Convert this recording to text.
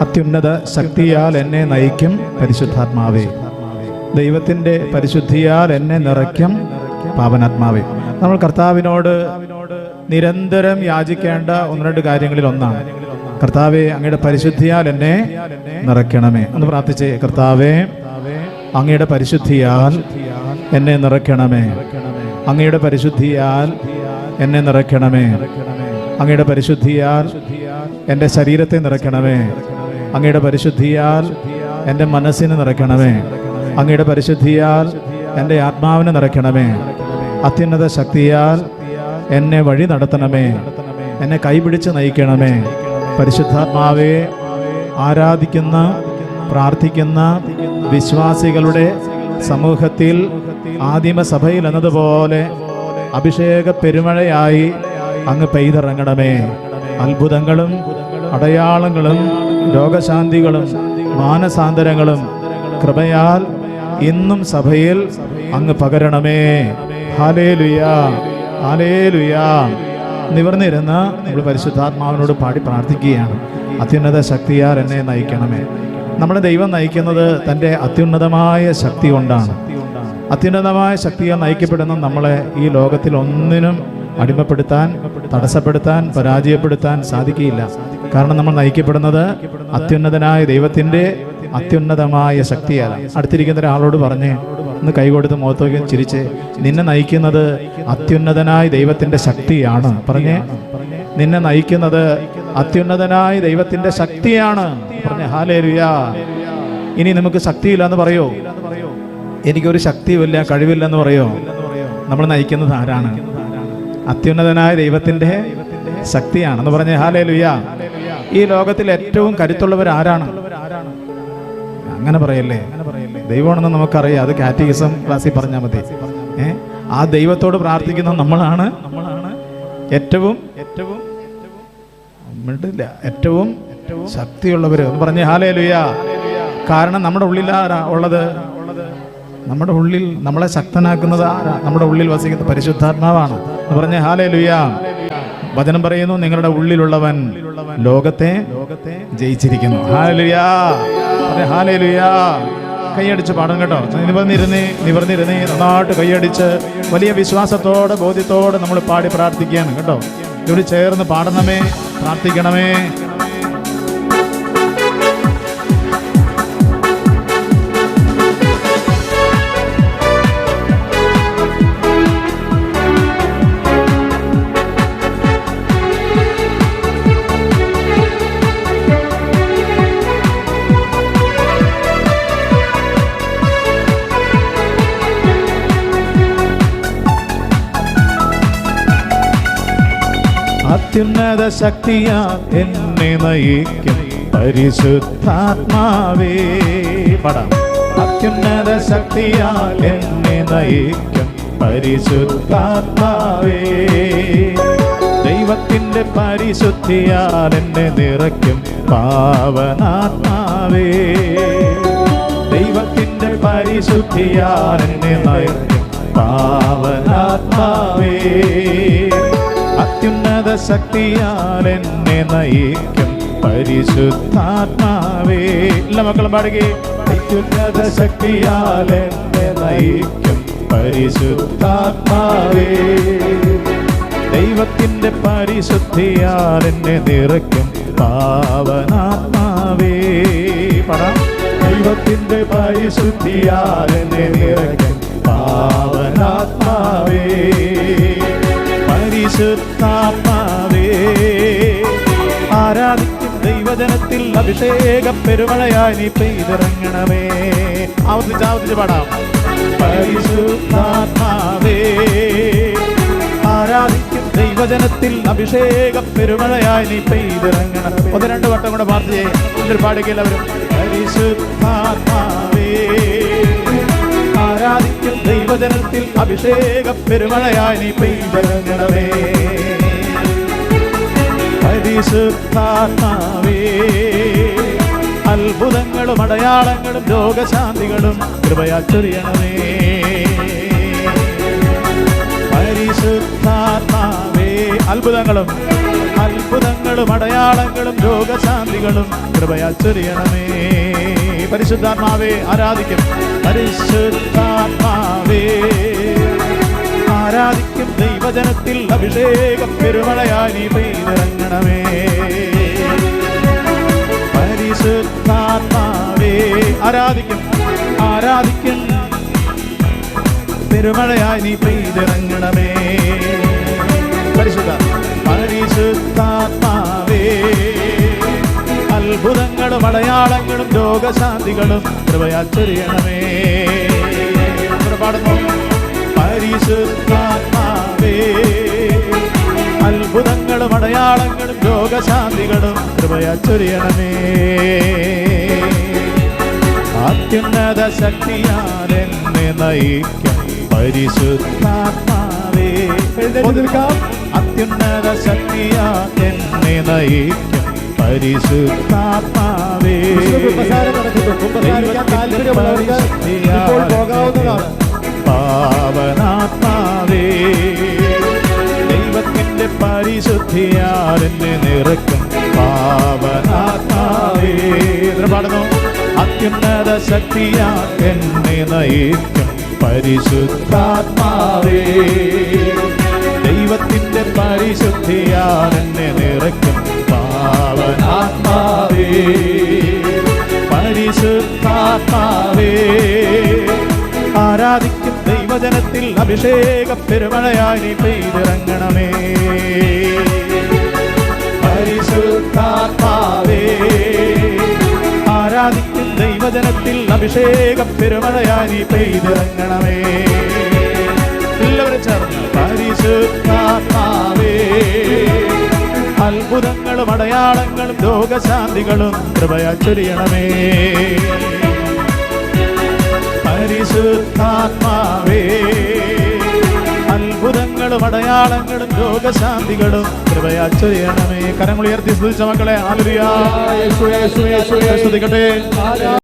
അത്യുന്നത ശക്തിയാൽ എന്നെ നയിക്കും പരിശുദ്ധാത്മാവേ. ദൈവത്തിന്റെ പരിശുദ്ധിയാൽ എന്നെ നിറയ്ക്കും പാവനാത്മാവേ നമ്മൾ കർത്താവിനോട് നിരന്തരം യാചിക്കേണ്ട ഒന്ന് രണ്ട് കാര്യങ്ങളിൽ ഒന്നാണ്. കർത്താവെ അങ്ങയുടെ പരിശുദ്ധിയാൽ എന്നെ നിറയ്ക്കണമേ. എന്ന് പ്രാർത്ഥിച്ചേ കർത്താവെ അങ്ങയുടെ പരിശുദ്ധിയാൽ എന്നെ നിറയ്ക്കണമേ. അങ്ങയുടെ പരിശുദ്ധിയാൽ എന്നെ നിറയ്ക്കണമേ. അങ്ങയുടെ പരിശുദ്ധിയാൽ എന്റെ ശരീരത്തെ നിറയ്ക്കണമേ. അങ്ങയുടെ പരിശുദ്ധിയാൽ എന്റെ മനസ്സിനെ നിറയ്ക്കണമേ. അങ്ങയുടെ പരിശുദ്ധിയാൽ എന്റെ ആത്മാവിനെ നിറയ്ക്കണമേ. അത്യുന്നത ശക്തിയാൽ എന്നെ വഴി നടത്തണമേ. എന്നെ കൈപിടിച്ച് നയിക്കണമേ. പരിശുദ്ധാത്മാവെ ആരാധിക്കുന്ന പ്രാർത്ഥിക്കുന്ന വിശ്വാസികളുടെ സമൂഹത്തിൽ ആദിമസഭയിൽ എന്നതുപോലെ അഭിഷേക പെരുമഴയായി അങ്ങ് പെയ്തിറങ്ങണമേ. അത്ഭുതങ്ങളും അടയാളങ്ങളും രോഗശാന്തികളും മാനസാന്തരങ്ങളും കൃപയാൽ ഇന്നും സഭയിൽ അങ്ങ് പകരണമേ. Hallelujah hallelujah. നിവർന്നിരുന്ന് നമ്മൾ പരിശുദ്ധാത്മാവിനോട് പാടി പ്രാർത്ഥിക്കുകയാണ്. അത്യുന്നത ശക്തിയാൽ എന്നെ നയിക്കണമേ. നമ്മുടെ ദൈവം നയിക്കുന്നത് തന്റെ അത്യുന്നതമായ ശക്തി കൊണ്ടാണ്. അത്യുന്നതമായ ശക്തിയാൽ നയിക്കപ്പെടുന്ന നമ്മളെ ഈ ലോകത്തിൽ ഒന്നിനും അടിമപ്പെടുത്താൻ തടസ്സപ്പെടുത്താൻ പരാജയപ്പെടുത്താൻ സാധിക്കുകയില്ല. കാരണം നമ്മൾ നയിക്കപ്പെടുന്നത് അത്യുന്നതനായ ദൈവത്തിന്റെ അത്യുന്നതമായ ശക്തിയാണ്. അടുത്തിരിക്കുന്ന ഒരാളോട് പറഞ്ഞ് ഒന്ന് കൈകൊടുത്ത് മുഖത്തോക്കി ചിരിച്ച് നിന്നെ നയിക്കുന്നത് അത്യുന്നതനായ ദൈവത്തിന്റെ ശക്തിയാണ്. പറഞ്ഞേ നിന്നെ നയിക്കുന്നത് അത്യുന്നതനായ ദൈവത്തിന്റെ ശക്തിയാണ്. പറഞ്ഞേ ഹാലേലുയാ. ഇനി നമുക്ക് ശക്തിയില്ല എന്ന് പറയോ? എനിക്കൊരു ശക്തിയുമില്ല കഴിവില്ലെന്ന് പറയോ? നമ്മൾ നയിക്കുന്നത് ആരാണ്? അത്യുന്നതനായ ദൈവത്തിന്റെ ശക്തിയാണെന്ന് പറഞ്ഞ ഹാലേ ലുയ ഈ ലോകത്തിൽ ഏറ്റവും കരുത്തുള്ളവർ ആരാണ്? അങ്ങനെ പറയല്ലേ? ദൈവമാണെന്ന് നമുക്കറിയാം. അത് കാറ്റഗിസം ക്ലാസ്സിൽ പറഞ്ഞാൽ മതി. ഏ? ആ ദൈവത്തോട് പ്രാർത്ഥിക്കുന്ന നമ്മളാണ്. നമ്മളാണ് ഏറ്റവും ഏറ്റവും മിണ്ടില്ല ഏറ്റവും ശക്തിയുള്ളവർ എന്ന് പറഞ്ഞ ഹാലേ ലുയ കാരണം നമ്മുടെ ഉള്ളിലാ ഉള്ളത്? നമ്മുടെ ഉള്ളിൽ നമ്മളെ ശക്തനാക്കുന്നത് നമ്മുടെ ഉള്ളിൽ വസിക്കുന്ന പരിശുദ്ധാത്മാവാണ്. എന്ന് പറഞ്ഞ ഹാലേ ലുയാ വചനം പറയുന്നു നിങ്ങളുടെ ഉള്ളിലുള്ളവൻ ലോകത്തെ ലോകത്തെ ജയിച്ചിരിക്കുന്നു കൈയടിച്ച് പാടും കേട്ടോ. നിവർന്നിരുന്നേ നിവർന്നിരുന്നേ നന്നായിട്ട് കൈയടിച്ച് വലിയ വിശ്വാസത്തോടെ ബോധ്യത്തോടെ നമ്മൾ പാടി പ്രാർത്ഥിക്കുകയാണ് കേട്ടോ. ഇവിടെ ചേർന്ന് പാടണമേ പ്രാർത്ഥിക്കണമേ. അത്യുന്നത ശക്തിയാ എന്നെ നയിക്കും. പരിശുദ്ധാത്മാവേ. പടം. അത്യുന്നത ശക്തിയാൽ എന്നെ നയിക്കും. പരിശുദ്ധാത്മാവേ. ദൈവത്തിന്റെ പരിശുദ്ധിയാൽ എന്നെ നിറയ്ക്കും. പാവനാത്മാവേ. ദൈവത്തിന്റെ പരിശുദ്ധിയാൽ എന്നെ നയിക്കും. പാവനാത്മാവേ. ശക്തിയാൽ എന്നെ നയിക്കും പരിശുദ്ധാത്മാവേ. എല്ലാ മക്കളും പാടുകയെ അത്യുന്നത ശക്തിയാൽ എന്നെ നയിക്കും പരിശുദ്ധാത്മാവേ. ദൈവത്തിന്റെ പരിശുദ്ധിയാൽ എന്നെ നിറയ്ക്കും പാവനാത്മാവേ. പടാം. ദൈവത്തിന്റെ പരിശുദ്ധിയാൽ എന്നെ നിറയ്ക്കും പാവനാത്മാവേ. പരിശുദ്ധാത്മാവേ ദൈവജനത്തിൽ അഭിഷേക പെരുമഴയായി നീ പെയ്തിറങ്ങണമേ. ആവർത്തിച്ച് ആവർത്തിച്ച് പാടാം. പരിശുദ്ധാത്മാവേ ആരാധിക്കും ദൈവജനത്തിൽ അഭിഷേക പെരുമഴയായി നീ പെയ്തിറങ്ങണം ഒന്ന് രണ്ട് വട്ടം കൂടെ പ്രാർത്ഥിച്ചേ എന്നിട്ട് പാടുകയില്ല അവരും പരിശുദ്ധാത്മാവേ ആരാധിക്കും ദൈവജനത്തിൽ അഭിഷേക പെരുമഴയായി നീ പെയ്തിറങ്ങണമേ. പരിശുദ്ധാത്മാവേ അത്ഭുതങ്ങളും അടയാളങ്ങളും രോഗശാന്തികളും കൃപയാച്ചൊറിയണമേ പരിശുദ്ധാത്മാവേ അത്ഭുതങ്ങളും അത്ഭുതങ്ങളും അടയാളങ്ങളും രോഗശാന്തികളും കൃപയാച്ചൊറിയണമേ പരിശുദ്ധാത്മാവേ ആരാധിക്കും. പരിശുദ്ധാത്മാവേ ആരാധിക്കും ദൈവജനത്തിൽ അഭിഷേകം പെരുമഴയായി നീ പെയ്തിറങ്ങണമേ പരിശുദ്ധാത്മാവേ ആരാധിക്കും ആരാധിക്കും. പെരുമഴയായി നീ പെയ്തിറങ്ങണമേ. പരിശുദ്ധ പരിശുദ്ധാത്മാവേ അത്ഭുതങ്ങളും അടയാളങ്ങളും രോഗശാന്തികളും ചെറിയണമേ പാടുന്നു ഇവിടെ പരിശുദ്ധാത്മാവേ അത്ഭുതങ്ങളും അടയാളങ്ങളും രോഗശാന്തികളും കൃപയച്ചൊരിയണമേ അത്യുന്നത ശക്തിയാരെന്നെ നയിക്കും പരിശുദ്ധാത്മാവേ. എഴുന്നേറ്റ് നിൽക്കാം. അത്യുന്നത ശക്തിയാ എന്നെ നയിക്കും പരിശുദ്ധാത്മാവേ. താല്പര്യം പോകാവുന്നതാണ്. പാവനാത്മാവേ. ദൈവത്തിന്റെ പരിശുദ്ധിയാൽ എന്നെ നിറക്കും പാവനാത്മാവേ പാടുന്നു? അത്യുന്നത ശക്തിയാ എന്നെ നയിക്കും പരിശുദ്ധാത്മാവേ. ദൈവത്തിന്റെ പരിശുദ്ധിയാരെന്നെ നിറയ്ക്കും പാവനാത്മാവേ. പരിശുദ്ധാത്മാവേ. ദൈവജനത്തിൽ അഭിഷേക പെരുമഴയായി പെയ്തിറങ്ങണമേ. പരിശുദ്ധാത്മാവേ ആരാധിക്കും ദൈവജനത്തിൽ അഭിഷേക പെരുമഴയായി പെയ്തിറങ്ങണമേ. എല്ലാവരും ചേർന്ന് പരിശുദ്ധാത്മാവേ അത്ഭുതങ്ങളും അടയാളങ്ങളും രോഗശാന്തികളും കൃപയാ ചൊരിയണമേ. പരിശുദ്ധാത്മാവേ. അത്ഭുതങ്ങളും അടയാളങ്ങളും രോഗശാന്തികളും കൃപയാ ചെയ്യണമേ കരങ്ങൾ ഉയർത്തി സ്തുതിച്ച മക്കളെ. ആലുരിയാ